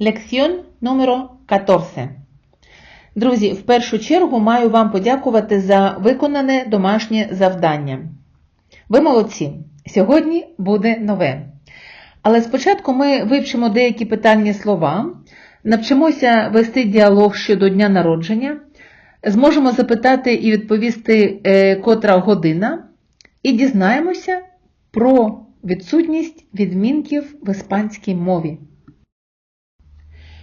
Лекціон номер 14. Друзі, в першу чергу маю вам подякувати за виконане домашнє завдання. Ви молодці! Сьогодні буде нове. Але спочатку ми вивчимо деякі питальні слова, навчимося вести діалог щодо дня народження, зможемо запитати і відповісти, е, котра година, і дізнаємося про відсутність відмінків в іспанській мові.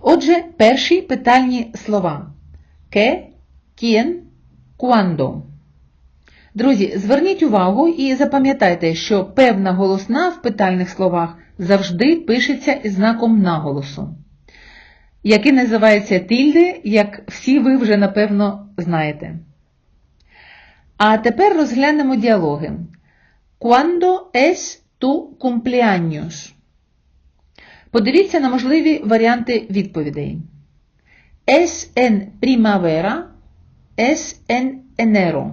Отже, перші питальні слова ке, кien, cuando. Друзі, зверніть увагу і запам'ятайте, що певна голосна в питальних словах завжди пишеться із знаком наголосу, який називається тильди, як всі ви вже напевно знаєте. А тепер розглянемо діалоги. Cuando es tu cumpleaños? Подивіться на можливі варіанти відповідей. Es en primavera, es en enero.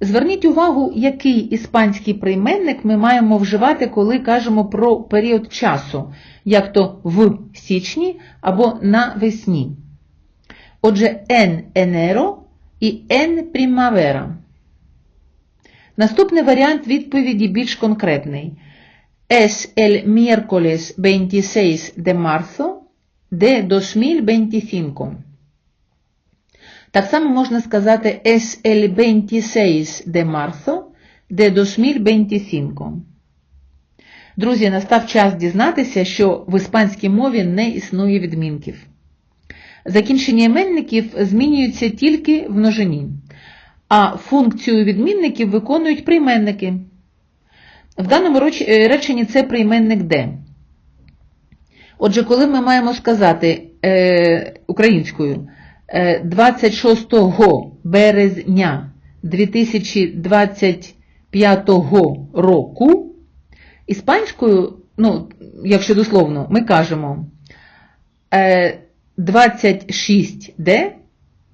Зверніть увагу, який іспанський прийменник ми маємо вживати, коли кажемо про період часу, як то в січні або навесні. Отже, en enero і en primavera. Наступний варіант відповіді більш конкретний. Es el miércoles 26 de marzo de 2025. Так само можна сказати es el 26 de marzo de 2025. Друзі, настав час дізнатися, що в іспанській мові не існує відмінків. Закінчення іменників змінюються тільки в множині, а функцію відмінників виконують прийменники. В даному реченні це прийменник де. Отже, коли ми маємо сказати е, українською 26 березня 2025 року, іспанською, ну, якщо дословно, ми кажемо 26 де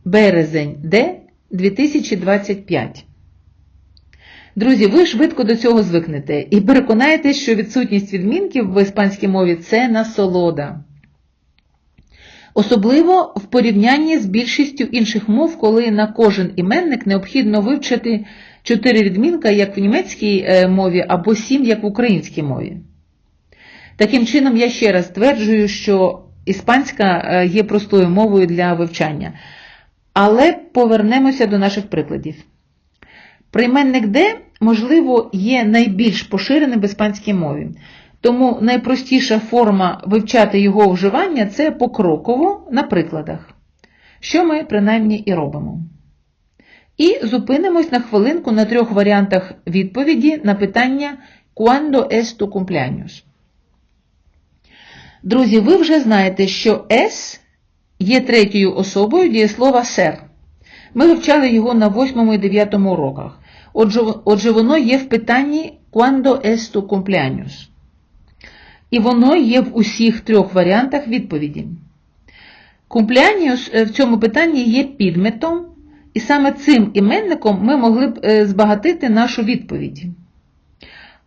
березень де 2025. Друзі, ви швидко до цього звикнете і переконаєтесь, що відсутність відмінків в іспанській мові це насолода. Особливо в порівнянні з більшістю інших мов, коли на кожен іменник необхідно вивчити 4 відмінка, як в німецькій мові, або 7, як в українській мові. Таким чином, я ще раз стверджую, що іспанська є простою мовою для вивчання. Але повернемося до наших прикладів. Прийменник де, можливо, є найбільш поширеним в іспанській мові. Тому найпростіша форма вивчати його вживання це покроково на прикладах, що ми принаймні і робимо. І зупинимось на хвилинку на трьох варіантах відповіді на питання «Cuándo es tu cumpleaños?». Друзі, ви вже знаєте, що «es» є третьою особою дієслова «ser». Ми вивчали його на 8 і 9 уроках. Отже, воно є в питанні «Cuándo es tu cumpleaños?». І воно є в усіх трьох варіантах відповіді. Кумпляніус в цьому питанні є підметом, і саме цим іменником ми могли б збагатити нашу відповідь.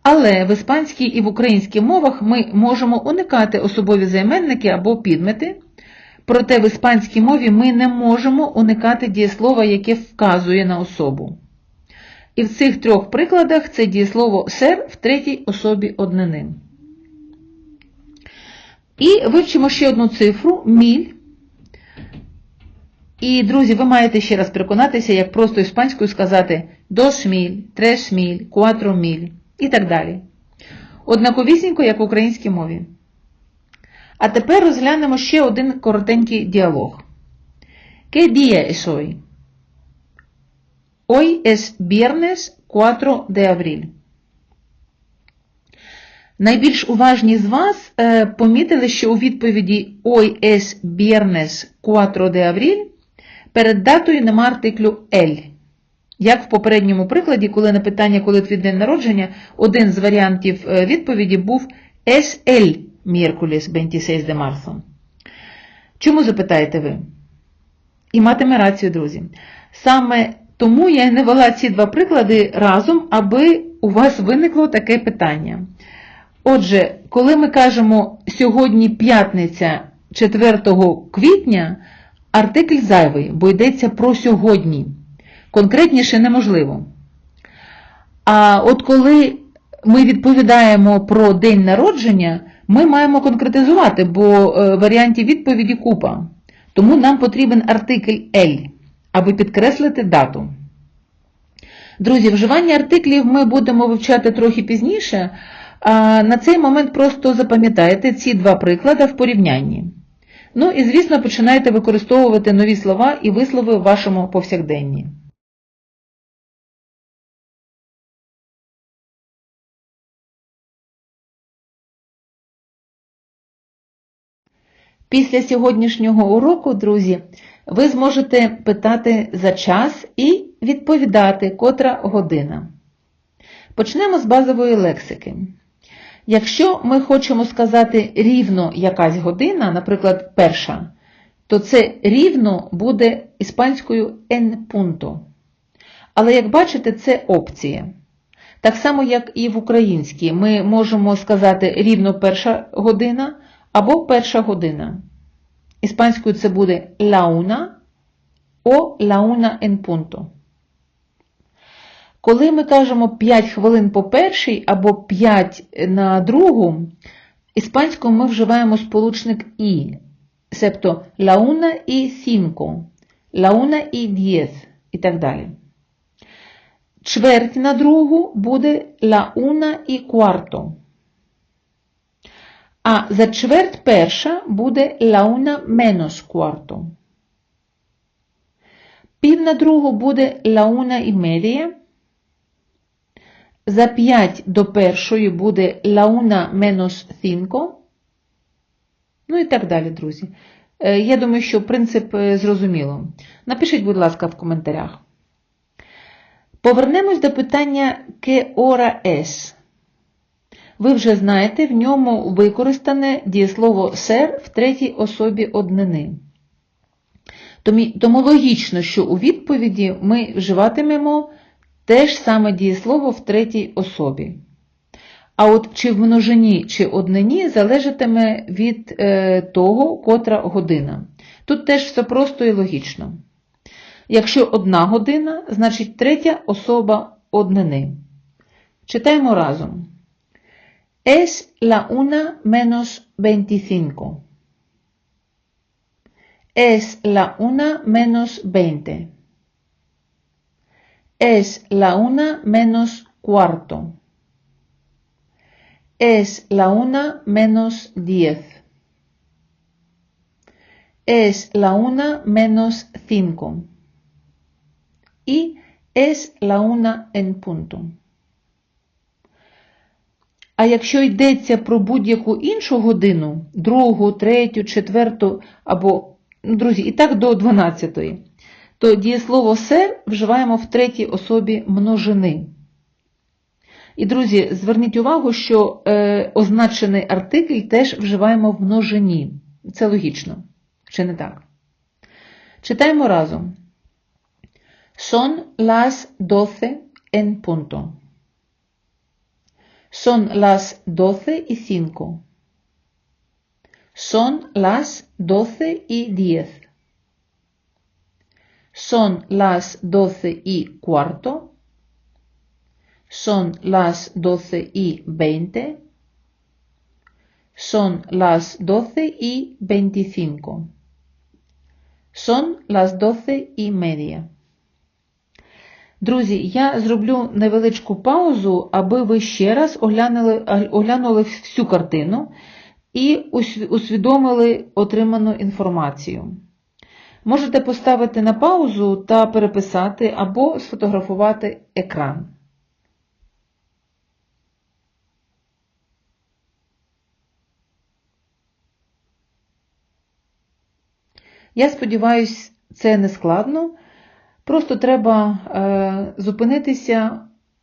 Але в іспанській і в українській мовах ми можемо уникати особові займенники або підмети, проте в іспанській мові ми не можемо уникати дієслова, яке вказує на особу. І в цих трьох прикладах це дієслово сер в третій особі однини. І вивчимо ще одну цифру міль. І, друзі, ви маєте ще раз переконатися, як просто іспанською сказати dos міль, tres міль, cuatro міль і так далі. Однаковісінько, як в українській мові. А тепер розглянемо ще один коротенький діалог. ¿Qué día es? Hoy es viernes 4 de abril. Найбільш уважні з вас е, помітили, що у відповіді Hoy es viernes 4 de abril перед датою нема артиклю el. Як в попередньому прикладі, коли на питання, коли твій день народження, один з варіантів відповіді був es el miércoles 26 de marzo. Чому запитаєте ви? І матиме рацію, друзі. Саме тому я не вела ці два приклади разом, аби у вас виникло таке питання. Отже, коли ми кажемо сьогодні п'ятниця 4 квітня, артикль зайвий, бо йдеться про сьогодні. Конкретніше неможливо. А от коли ми відповідаємо про день народження, ми маємо конкретизувати, бо е, варіантів відповіді купа. Тому нам потрібен артикль L, аби підкреслити дату. Друзі, вживання артиклів ми будемо вивчати трохи пізніше. А на цей момент просто запам'ятайте ці два приклади в порівнянні. Ну і, звісно, починайте використовувати нові слова і вислови в вашому повсякденні. Після сьогоднішнього уроку, друзі, ви зможете питати за час і відповідати, котра година. Почнемо з базової лексики. Якщо ми хочемо сказати рівно якась година, наприклад, перша, то це рівно буде іспанською en punto. Але, як бачите, це опція. Так само, як і в українській, ми можемо сказати рівно перша година або перша година. Іспанською це буде o la una en punto. Коли ми кажемо 5 хвилин по першій або 5 на другу, іспанською ми вживаємо сполучник і, себто una і la una і diez і так далі. Чверть на другу буде una і cuarto. А за чверть перша буде una menos cuarto. Пів на другу буде una і media. За 5 до першої буде una menos cinco. Ну і так далі, друзі. Я думаю, що принцип зрозуміло. Напишіть, будь ласка, в коментарях. Повернемось до питання «que hora es?». Ви вже знаєте, в ньому використане дієслово «ser» в третій особі однини. Тому логічно, що у відповіді ми вживатимемо те ж саме дієслово в третій особі. А от чи в множині, чи однині залежатиме від е, того, котра година. Тут теж все просто і логічно. Якщо одна година, значить третя особа однини. Читаємо разом. Es la una menos 25. Es la una menos 20. Es la una menos cuarto. Es la una menos diez. Es la una menos cinco. Y es la una en punto. А якщо йдеться про будь-яку іншу годину, другу, третю, четверту або, ну, друзі, і так до 12, то дієслово сер вживаємо в третій особі множини. І, друзі, зверніть увагу, що е, означений артикль теж вживаємо в множині. Це логічно, чи не так? Читаємо разом. Son las doce en punto. Son las doce y cinco. Son las doce y diez. Son las doce y cuarto. Son las doce y veinte. Son las doce y veinticinco. Son las doce і media. Друзі, я зроблю невеличку паузу, аби ви ще раз оглянули, оглянули всю картину і усвідомили отриману інформацію. Можете поставити на паузу та переписати або сфотографувати екран. Я сподіваюся, це не складно. Просто треба е, зупинитися,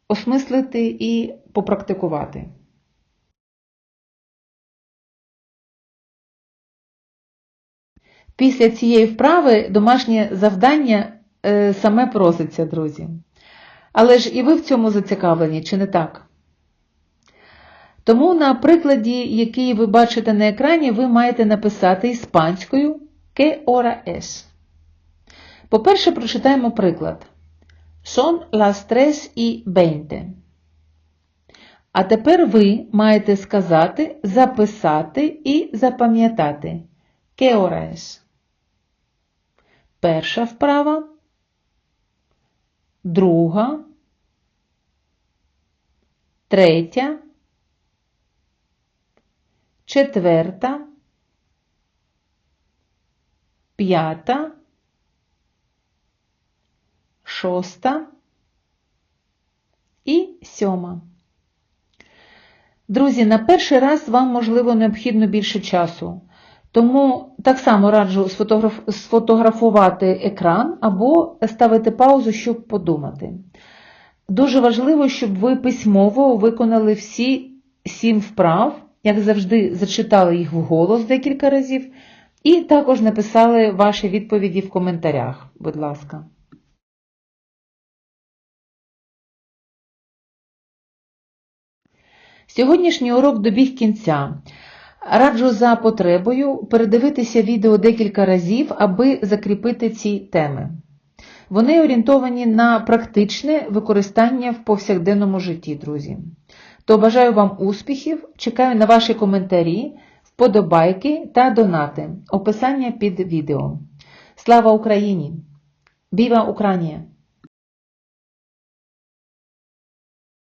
осмислити і попрактикувати. Після цієї вправи домашнє завдання е, саме проситься, друзі. Але ж і ви в цьому зацікавлені, чи не так? Тому на прикладі, який ви бачите на екрані, ви маєте написати іспанською «Qué hora es?». По-перше, прочитаємо приклад. Son las tres y veinte. А тепер ви маєте сказати, записати і запам'ятати. ¿Qué hora es? Перша вправа, друга, третя, четверта, п'ята, шоста і сьома. Друзі, на перший раз вам, можливо, необхідно більше часу. Тому так само раджу сфотографувати екран або ставити паузу, щоб подумати. Дуже важливо, щоб ви письмово виконали всі сім вправ, як завжди, зачитали їх вголос декілька разів, і також написали ваші відповіді в коментарях, будь ласка. Сьогоднішній урок добіг кінця. Раджу за потребою передивитися відео декілька разів, аби закріпити ці теми. Вони орієнтовані на практичне використання в повсякденному житті, друзі. То бажаю вам успіхів, чекаю на ваші коментарі, вподобайки та донати. Описання під відео. Слава Україні! Viva Україна!